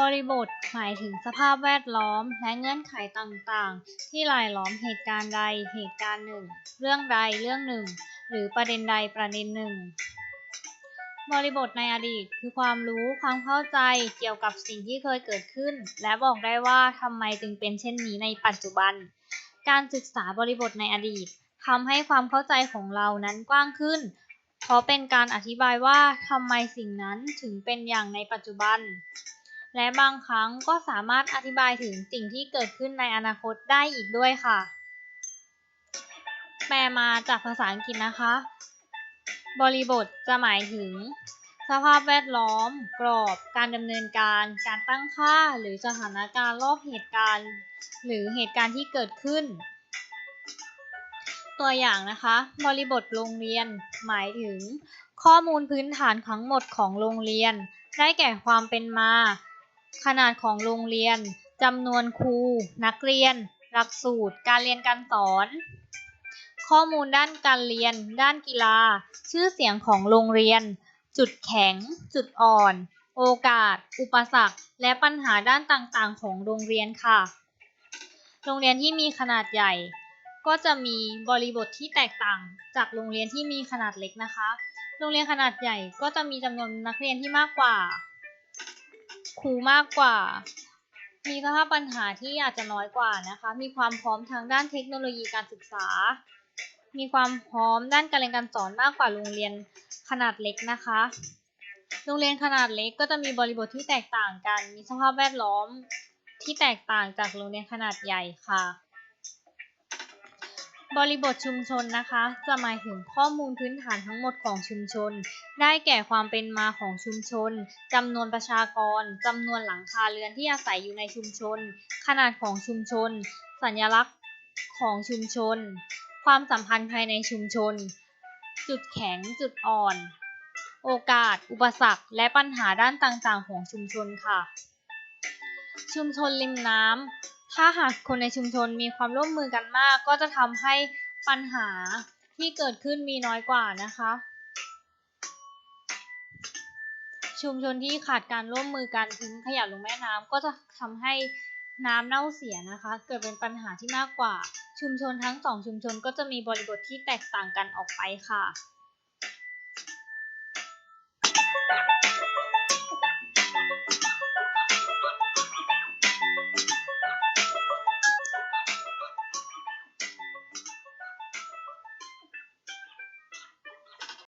บริบทหมายถึงสภาพแวดล้อมและเงื่อนไขต่างๆ ที่รายล้อมเหตุการณ์ใดเหตุการณ์หนึ่ง เรื่องใดเรื่องหนึ่ง หรือประเด็นใดประเด็นหนึ่ง บริบทในอดีตคือความรู้ความเข้าใจเกี่ยวกับสิ่งที่เคยเกิดขึ้น และบอกได้ว่าทำไมจึงเป็นเช่นนี้ในปัจจุบัน การศึกษาบริบทในอดีตทำให้ความเข้าใจของเรานั้นกว้างขึ้น เพราะเป็นการอธิบายว่าทำไมสิ่งนั้นถึงเป็นอย่างในปัจจุบัน และบางครั้งก็สามารถอธิบายถึงสิ่งที่เกิดขึ้นในอนาคตได้อีกด้วยค่ะ แปลมาจากภาษาอังกฤษนะคะ บริบทจะหมายถึง สภาพแวดล้อม กรอบ การดำเนินการ การตั้งค่า หรือสถานการณ์รอบเหตุการณ์ หรือเหตุการณ์ที่เกิดขึ้น ตัวอย่างนะคะ บริบทโรงเรียน หมายถึง ข้อมูลพื้นฐานทั้งหมดของโรงเรียน ได้แก่ความเป็นมา ขนาดของโรงเรียนจำนวนครู นักเรียน หลักสูตร การเรียนการสอน ข้อมูลด้านการเรียน ด้านกีฬา ชื่อเสียงของโรงเรียน จุดแข็ง จุดอ่อน โอกาส อุปสรรค และปัญหาด้านต่างๆ ของโรงเรียนค่ะ โรงเรียนที่มีขนาดใหญ่ ก็จะมีบริบทที่แตกต่างจากโรงเรียนที่มีขนาดเล็กนะคะ โรงเรียนขนาดใหญ่ก็จะมีจำนวนนักเรียนที่มากกว่า ครูมากกว่า มีสภาพปัญหาที่อาจจะน้อยกว่านะคะ มีความพร้อมทางด้านเทคโนโลยีการศึกษา มีความพร้อมด้านการเรียนการสอนมากกว่าโรงเรียนขนาดเล็กนะคะ โรงเรียนขนาดเล็กก็จะมีบริบทที่แตกต่างกัน มีสภาพแวดล้อมที่แตกต่างจากโรงเรียนขนาดใหญ่ค่ะ บริบทชุมชนนะคะ จะหมายถึงข้อมูลพื้นฐานทั้งหมดของชุมชน ได้แก่ความเป็นมาของชุมชนจำนวนประชากรจำนวนหลังคาเรือนที่อาศัยอยู่ในชุมชน ขนาดของชุมชน สัญลักษณ์ของชุมชน ความสัมพันธ์ภายในชุมชน จุดแข็งจุดอ่อน โอกาส อุปสรรค และปัญหาด้านต่างๆ ของชุมชนค่ะ ชุมชนริมน้ำ ถ้าหากคนในชุมชนมีความร่วมมือกันมาก ก็จะทำให้ปัญหาที่เกิดขึ้นมีน้อยกว่านะคะ ชุมชนที่ขาดการร่วมมือกันทิ้งขยะลงแม่น้ำก็จะทำให้น้ำเน่าเสียนะคะ เกิดเป็นปัญหาที่มากกว่า ชุมชนทั้งสองชุมชนก็จะมีบริบทที่แตกต่างกันออกไปค่ะ